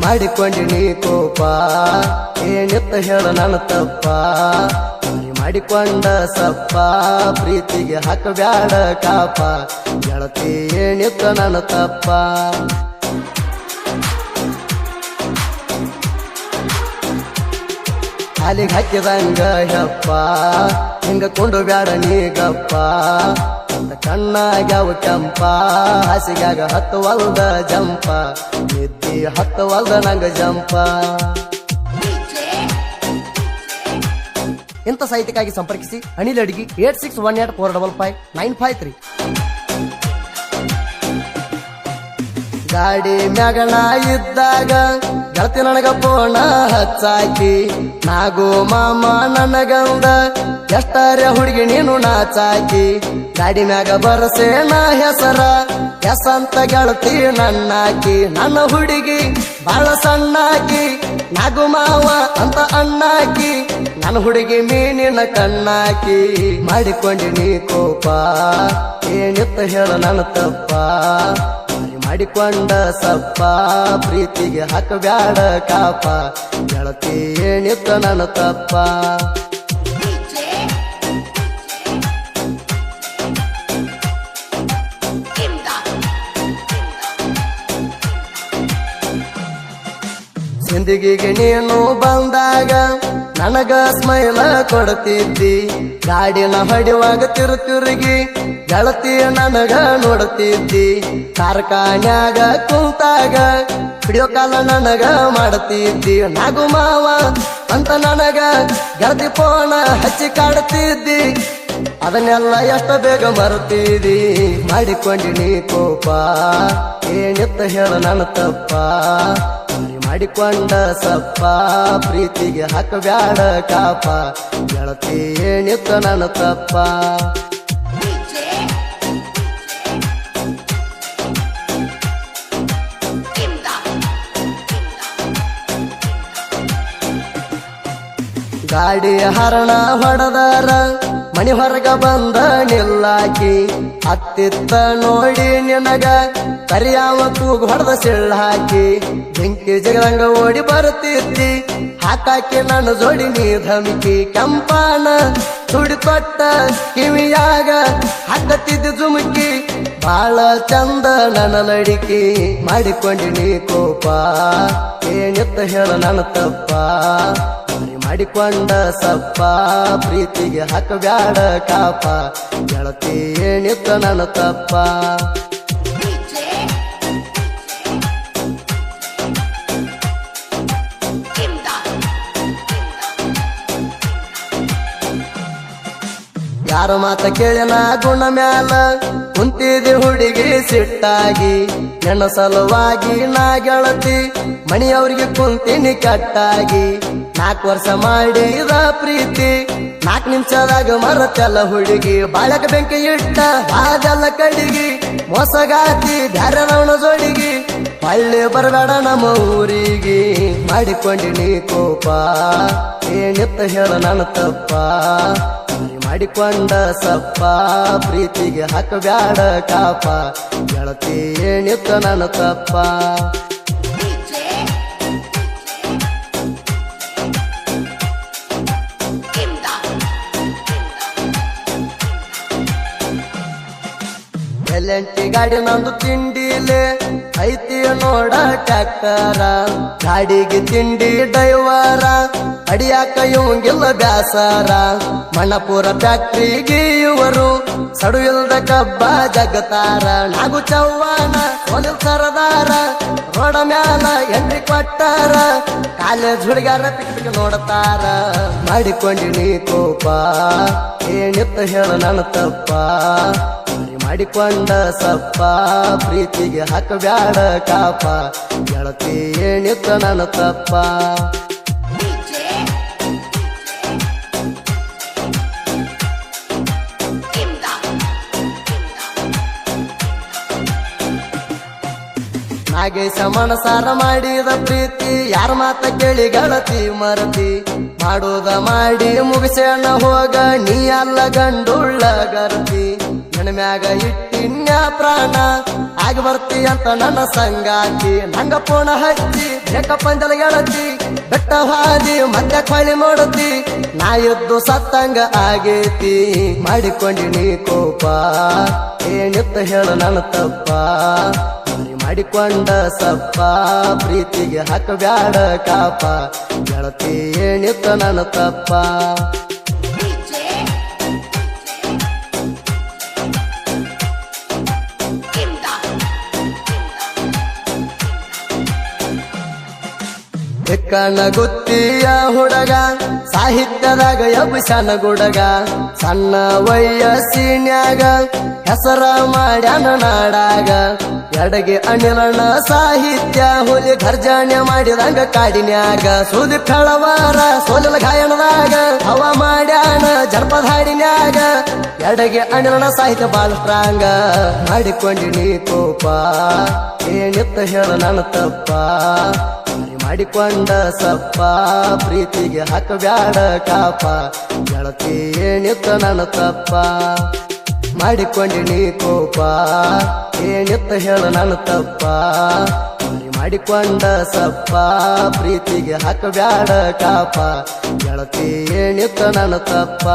ಮಾಡಿಕೊಂಡಿನಿ ಕೋಪ. ಏನಿತ್ತ ಹೇಳ ನನ್ನ ತಪ್ಪ. ನೀ ಮಾಡಿಕೊಂಡ ಸಪ್ಪ. ಪ್ರೀತಿಗೆ ಹಾಕಬ್ಯಾಡ ಕಾಪ. ಗೆಳತಿ ಏನಿತ್ತ ನನ್ನ ತಪ್ಪ. ಹಾಲಿಗೆ ಹಾಕಿದಂಗ ಹೆಪ್ಪ. ಹಿಂಗ ಕೊಂಡು ಬ್ಯಾಡ ನೀಗಪ್ಪ ಗಪ್ಪ. ಕಣ್ಣಾಗ್ಯಾವ ಕೆಂಪ. ಹಸಿಗಾಗ ಹತ್ತು ವಲ್ದ ಜಂಪ ನಿದ್ದಿ ಹತ್ತು ವಲ್ದ ನಂಗ ಜಂಪ. ಇಂಥ ಸಾಹಿತ್ಯಕ್ಕಾಗಿ ಸಂಪರ್ಕಿಸಿ Anil Adige eight six one eight four double five nine five three. ಗಾಡಿ ಮ್ಯಾಗಣ ಇದ್ದಾಗ ಗೆಳತಿ ನನಗ ಪೋಣ ಹಚ್ಚಾಕಿ, ನಾಗೋ ಮಾಮ ನನಗಂದ ಎಷ್ಟರೇ ಹುಡುಗಿ ನೀನು ನಾಚಾಕಿ ಗಾಡಿ ಮ್ಯಾಗ ಬರಸೆ ನಾ ಹೆಸರ. ಹೆಸಂತ ಗೆಳತಿ ನನ್ನಾಕಿ, ನನ್ನ ಹುಡುಗಿ ಬಾಳ ಸಣ್ಣಾಕಿ, ನಾಗು ಮಾವ ಅಂತ ಅಣ್ಣಾಕಿ, ನನ್ನ ಹುಡುಗಿ ಮೀನಿನ ಕಣ್ಣಾಕಿ. ಮಾಡಿಕೊಂಡಿನಿ ಕೋಪ, ಏನಿತ್ತ ಹೇಳ ನನ್ನ ತಪ್ಪ. ಮಾಡಿಕೊಂಡ ಸಪ್ಪ, ಪ್ರೀತಿಗೆ ಹಾಕಬ್ಯಾಡ ಕಾಪ. ಗೆಳತಿ ಏನಿತ್ತ ನನ್ನ ತಪ್ಪ. ಜಿಂದಗಿಗೆ ನೀನು ಬಂದಾಗ ನನಗ ಸ್ಮೈಲ ಕೊಡ್ತಿದ್ದಿ. ಗಾಡಿನ ಹೊಡೆಯುವಾಗ ತಿರು ತಿರುಗಿ ಗೆಳತಿ ನನಗ ನೋಡ್ತಿದ್ದಿ. ಕಾರ್ಖಾನ್ಯಾಗ ಕುಂತಾಗ ಹಿಡಿಯೋ ಕಾಲ ನನಗ ಮಾಡ್ತಿದ್ದಿ. ನಾಗು ಮಾವ ಅಂತ ನನಗ ಗೆಳತಿ ಪೋಣ ಹಚ್ಚಿ ಕಾಡ್ತಿದ್ದಿ. ಅದನ್ನೆಲ್ಲ ಎಷ್ಟ ಬೇಗ ಮರುತ್ತೀರಿ ಮಾಡಿಕೊಂಡಿನಿ ಕೋಪ. ಏನಿತ್ತ ಹೇಳ ನನ್ನ ತಪ್ಪ. ಮಾಡಿಕೊಂಡ ಸಪ್ಪ, ಪ್ರೀತಿಗೆ ಹಾಕಬ್ಯಾಡ ಕಾಪ. ಗೆಳತಿ ಏನಿತ್ತ ನನ್ನ ತಪ್ಪ? ಗಾಡಿ ಹರಣ ಹೊಡೆದಾರ, ಮನಿ ಹೊರಗ ಬಂದ ನಿಲ್ಲಾಕಿ. ಹತ್ತಿತ್ತ ನೋಡಿ ನಿನಗ ಕರಿಯಾವ ತೂಗ ಹೊಡೆದ ಸಿಳ್ಳ ಹಾಕಿ, ಬೆಂಕಿ ಜಗದಂಗ ಓಡಿ ಬರುತ್ತಿದ್ದಿ. ಹಾಕಾಕಿ ನನ್ನ ಜೋಡಿ ನೀ ಧಮಕಿ, ಕೆಂಪಾನ ಸುಡಿ ತೊಟ್ಟ ಕಿವಿಯಾಗ ಹಾಕತ್ತಿದ್ದ ಜುಮುಕಿ. ಬಾಳ ಚಂದ ನನ್ನ ನಡಿಕೆ, ಮಾಡಿಕೊಂಡಿ ನೀ ಕೋಪ. ಏನಿತ್ತ ಹೇಳ ನನ್ನ ತಪ್ಪ. ಮಾಡಿಕೊಂಡ ಸಪ್ಪ, ಪ್ರೀತಿಗೆ ಹಾಕಬ್ಯಾಡ ಕಾಪ. ಗೆಳತಿ ಏನಿತ್ತ ನನ್ನ ತಪ್ಪ. ಯಾರ ಮಾತ ಕೇಳಿನ ಗುಣ ಮ್ಯಾಲ? ಕುಂತಿದಿ ಹುಡುಗಿ ಸಿಟ್ಟಾಗಿ ನನ್ನ ಸಲುವಾಗಿ ನಾ ಗೆಳತಿ ಮಣಿಯವ್ರಿಗೆ ಕುಂತಿನಿ ಕಟ್ಟಾಗಿ. ನಾಲ್ಕು ವರ್ಷ ಮಾಡಿದ ಪ್ರೀತಿ ನಾಲ್ಕು ನಿಮಿಷದಾಗ ಮರತೆಲ್ಲ ಹುಡುಗಿ. ಬಾಳಕ ಬೆಂಕಿ ಇಟ್ಟ ಅದೆಲ್ಲ ಕಡಿಗಿ, ಮೋಸಗಾತಿ ರವಣ ಜೋಡಿಗಿ. ಹಳ್ಳಿ ಬರಬೇಡ ನಮ್ಮ ಊರಿಗೆ ಮಾಡಿಕೊಂಡಿನಿ ಕೋಪ. ಏನಿತ್ತ ಹೇಳ ನನ್ನ ತಪ್ಪ. ಮಾಡಿಕೊಂಡ ಸಪ್ಪ, ಪ್ರೀತಿಗೆ ಹಾಕಬ್ಯಾಡ ಕಾಪ. ಗೆಳತಿ ಏನಿತ್ತ ನನ್ನ ತಪ್ಪ. ಎಲೆಂಟಿ ಗಾಡಿ ನಂದು ತಿಂಡಿಲೆ ಐತಿ ನೋಡ ಟ್ಯಾಕ್ಟರ. ಗಾಡಿಗೆ ತಿಂಡಿ ಡೈವರ ಅಡಿಯಾಕ ಇವಂಗಿಲ್ಲ ಬ್ಯಾಸರ. ಮಣಪುರ ಫ್ಯಾಕ್ಟ್ರಿಗೆ ಸಡು ಇಲ್ದ ಕಬ್ಬ ಜಗತಾರ. ನಾಗು ಚವ್ವಾನ ಒಲಿಲ್ ಸರದಾರ, ರೋಡ ಮ್ಯಾಲ ಎಂಟ್ರಿ ಕೊಟ್ಟಾರ. ಕಾಲೇಜ್ ಹುಡುಗಾರ ಪಿಕ್ ಪಿಕ್ ಮಾಡಿಕೊಂಡಿ ನೀ ಕೋಪ, ಏನಿತ್ತ ಹೇಳ ನನ್ನ ತಪ್ಪ. ಮಾಡಿಕೊಂಡ ಸಪ್ಪ, ಪ್ರೀತಿಗೆ ಹಾಕಬ್ಯಾಡ ಕಾಪ. ಗೆಳತಿ ಏನಿತ್ತ ನನ್ನ ತಪ್ಪ. ನಾಗೇಶ ಮನಸಾರ ಮಾಡಿದ ಪ್ರೀತಿ. ಯಾರ ಮಾತ ಕೇಳಿ ಗಳತಿ ಮರತಿ. ಮಾಡೋದ ಮಾಡಿ ಮುಗಿಸೋಣ ಹೋಗ, ನೀ ಅಲ್ಲ ಗಂಡುಳ್ಳ ಗರತಿ. ಮ್ಯಾಗ ಇಟ್ಟಿನ್ಯ ಪ್ರಾಣ, ಆಗಿ ಬರ್ತಿ ಅಂತ ನನ್ನ ಸಂಗಾತಿ. ನಂಗ ಪೋಣ ಹಚ್ಚಿ ಬೇಕ ಪಂಜಲ ಗೆಳತಿ. ಬೆಟ್ಟ ಹಾದಿ ಮತ್ತೆ ಕೊಳಿ ಮಾಡುತ್ತಿ. ನಾ ಎದ್ದು ಸತ್ತಂಗ ಆಗೇತಿ. ಮಾಡಿಕೊಂಡಿನಿ ಕೋಪ. ಏನಿತ್ತ ಹೇಳ ನನ್ನ ತಪ್ಪ. ಮಾಡಿಕೊಂಡ ಸಪ್ಪ, ಪ್ರೀತಿಗೆ ಹಾಕಬ್ಯಾಡ ಕಾಪ. ಗೆಳತಿ ಏನಿತ್ತ ನನ್ನ ತಪ್ಪ. ಕಣ್ಣ ಗುತ್ತಿಯ ಹುಡುಗ, ಸಾಹಿತ್ಯದಾಗ ಎಬ್ಸನ ಗುಡಗ. ಸಣ್ಣ ವಯಸ್ಸಿನ್ಯಾಗ ಹೆಸರ ಮಾಡ್ಯಾನ ನಾಡಾಗ. ಎಡಗೆ ಅನಿಲಣ್ಣ ಸಾಹಿತ್ಯ, ಹುಲಿ ಖರ್ಜಾಣ್ಯ ಮಾಡಿದಂಗ ಕಾಡಿನ್ಯಾಗ. ಸುದಿ ಕಳವಾರ, ಸೋಲಲ ಗಾಯನದಾಗ, ಹವ ಮಾಡ್ಯಾಣ ಜನಪದ ಎಡಗೆ ಅನಿಲಣ್ಣ ಸಾಹಿತ್ಯ ಬಾಲಪ್ರಾಂಗ, ಮಾಡಿಕೊಂಡಿ ಮಾಡಿಕೊಂಡಿನಿ ಕೋಪ. ಏನಿತ್ತ ಹೇಳ ನನ್ನ ತಪ್ಪ ಮಾಡಿಕೊಂಡ ಸಪ್ಪ. ಪ್ರೀತಿಗೆ ಹಾಕಬ್ಯಾಡ ಕಾಪ, ಗೆಳತಿ ಏನಿತ್ತ ನನ್ನ ತಪ್ಪ. ಮಾಡಿಕೊಂಡಿನಿ ಕೋಪ. ಏನಿತ್ತ ಹೇಳ ನನ್ನ ತಪ್ಪ? ಮರಿ ಮಾಡಿಕೊಂಡ ಸಪ್ಪ ಪ್ರೀತಿಗೆ ಹಾಕಬ್ಯಾಡ ಕಾಪ ಗೆಳತಿ ಏನಿತ್ತ ನನ್ನ ತಪ್ಪ?